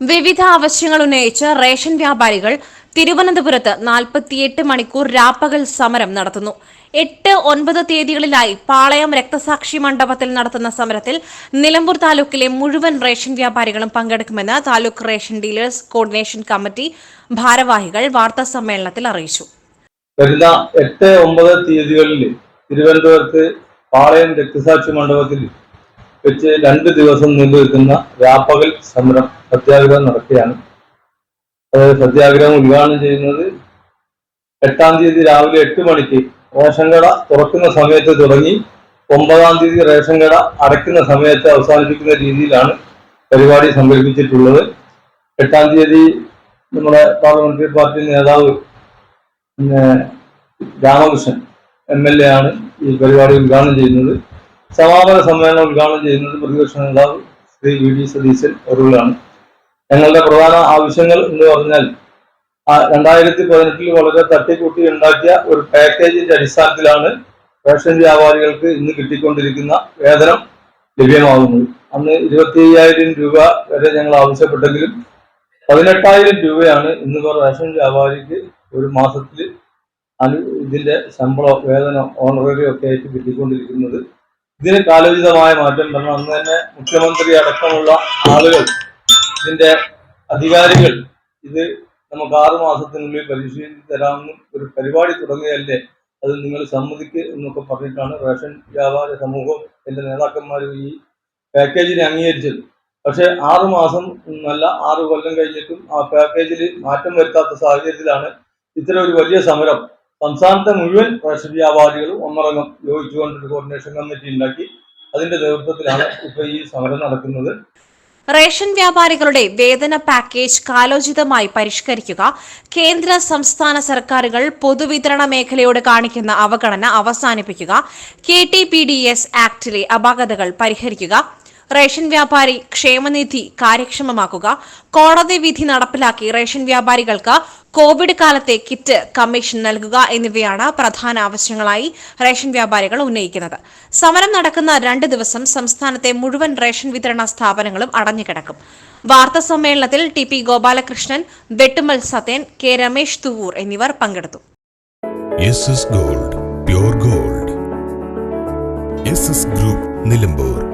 വിവിധ ആവശ്യങ്ങൾ ഉന്നയിച്ച് റേഷൻ വ്യാപാരികൾ തിരുവനന്തപുരത്ത് നാൽപ്പത്തിയെട്ട് മണിക്കൂർ രാപ്പകൽ സമരം നടത്തുന്നു. എട്ട് ഒൻപത് തീയതികളിലായി പാളയം രക്തസാക്ഷി മണ്ഡപത്തിൽ നടത്തുന്ന സമരത്തിൽ നിലമ്പൂർ താലൂക്കിലെ മുഴുവൻ റേഷൻ വ്യാപാരികളും പങ്കെടുക്കുമെന്ന് taluk ration dealers coordination committee ഭാരവാഹികൾ വാർത്താ സമ്മേളനത്തിൽ അറിയിച്ചു. വരുന്ന എട്ട് ഒമ്പത് തീയതികളിൽ തിരുവനന്തപുരത്ത് പാളയം രക്തസാക്ഷി മണ്ഡപത്തിൽ വെച്ച് രണ്ട് ദിവസം നീണ്ടു നിൽക്കുന്ന വ്യാപകൽ സമരം സത്യാഗ്രഹം നടക്കുകയാണ്. അതായത് സത്യാഗ്രഹം ഉദ്ഘാടനം ചെയ്യുന്നത് എട്ടാം തീയതി രാവിലെ എട്ട് മണിക്ക് റേഷൻ കട തുറക്കുന്ന സമയത്ത് തുടങ്ങി ഒമ്പതാം തീയതി റേഷൻ കട അടയ്ക്കുന്ന സമയത്ത് അവസാനിപ്പിക്കുന്ന രീതിയിലാണ് പരിപാടി സംഘടിപ്പിച്ചിട്ടുള്ളത്. എട്ടാം തീയതി നമ്മുടെ പാർലമെന്ററി പാർട്ടി നേതാവ് പിന്നെ രാമകൃഷ്ണൻ എം എൽ എ ആണ് ഈ പരിപാടി ഉദ്ഘാടനം ചെയ്യുന്നത്. സമാപന സമ്മേളനം ഉദ്ഘാടനം ചെയ്യുന്നത് പ്രതിപക്ഷ നേതാവ് ശ്രീ വി ഡി സതീശൻ അവരുകളാണ് ഞങ്ങളുടെ പ്രധാന ആവശ്യങ്ങൾ എന്ന് പറഞ്ഞാൽ രണ്ടായിരത്തി പതിനെട്ടിൽ വളരെ തട്ടിക്കൂട്ടി ഉണ്ടാക്കിയ ഒരു പാക്കേജിന്റെ അടിസ്ഥാനത്തിലാണ് റേഷൻ വ്യാപാരികൾക്ക് ഇന്ന് കിട്ടിക്കൊണ്ടിരിക്കുന്ന വേതനം ലഭ്യമാകുന്നത്. അന്ന് ഇരുപത്തി അയ്യായിരം രൂപ വരെ ഞങ്ങൾ ആവശ്യപ്പെട്ടെങ്കിലും പതിനെട്ടായിരം രൂപയാണ് ഇന്നിപ്പോൾ റേഷൻ വ്യാപാരിക്ക് ഒരു മാസത്തിൽ ഇതിന്റെ ശമ്പളം വേതനം ഓണററി ഒക്കെ ആയിട്ട് കിട്ടിക്കൊണ്ടിരിക്കുന്നത്. ഇതിന് കാലോചിതമായ മാറ്റം കാരണം അന്ന് തന്നെ മുഖ്യമന്ത്രി അടക്കമുള്ള ആളുകൾ ഇതിന്റെ അധികാരികൾ ഇത് നമുക്ക് ആറു മാസത്തിനുള്ളിൽ പരിശീലിച്ച് തരാമെന്നും ഒരു പരിപാടി തുടങ്ങുകയല്ലേ അത് നിങ്ങൾ സമ്മതിക്ക് എന്നൊക്കെ പറഞ്ഞിട്ടാണ് റേഷൻ വ്യാപാര സമൂഹം എന്റെ നേതാക്കന്മാരും ഈ പാക്കേജിനെ അംഗീകരിച്ചത്. പക്ഷെ ആറു മാസം നല്ല ആറ് കൊല്ലം കഴിഞ്ഞിട്ടും ആ പാക്കേജിൽ മാറ്റം വരുത്താത്ത സാഹചര്യത്തിലാണ് ഇത്തരം ഒരു വലിയ സമരം സംസ്ഥാനത്തെ മുഴുവൻ റേഷൻ വ്യാപാരികളും ഒന്നടങ്കം യോജിച്ചുകൊണ്ടൊരു കോർഡിനേഷൻ കമ്മിറ്റി ഉണ്ടാക്കി അതിന്റെ നേതൃത്വത്തിലാണ് ഇപ്പൊ ഈ സമരം നടക്കുന്നത്. റേഷൻ വ്യാപാരികളുടെ വേതന പാക്കേജ് കാലോചിതമായി പരിഷ്കരിക്കുക കേന്ദ്ര സംസ്ഥാന സർക്കാരുകൾ പൊതുവിതരണ മേഖലയോട് കാണിക്കുന്ന അവഗണന അവസാനിപ്പിക്കുക K T P D S ആക്ടിലെ അപാകതകൾ പരിഹരിക്കുക റേഷൻ വ്യാപാരി ക്ഷേമനിധി കാര്യക്ഷമമാക്കുക കോടതി വിധി നടപ്പിലാക്കി റേഷൻ വ്യാപാരികൾക്ക് കോവിഡ് കാലത്തെ കിറ്റ് കമ്മീഷൻ നൽകുക എന്നിവയാണ് പ്രധാന ആവശ്യങ്ങളായി റേഷൻ വ്യാപാരികൾ ഉന്നയിക്കുന്നത്. സമരം നടക്കുന്ന രണ്ട് ദിവസം സംസ്ഥാനത്തെ മുഴുവൻ റേഷൻ വിതരണ സ്ഥാപനങ്ങളും അടഞ്ഞുകിടക്കും. വാർത്താ സമ്മേളനത്തിൽ T P Gopalakrishnan Vettumal Sathyan K Ramesh Thuvur എന്നിവർ പങ്കെടുത്തു. Gold gold. ഗ്രൂപ്പ് നിലമ്പൂർ.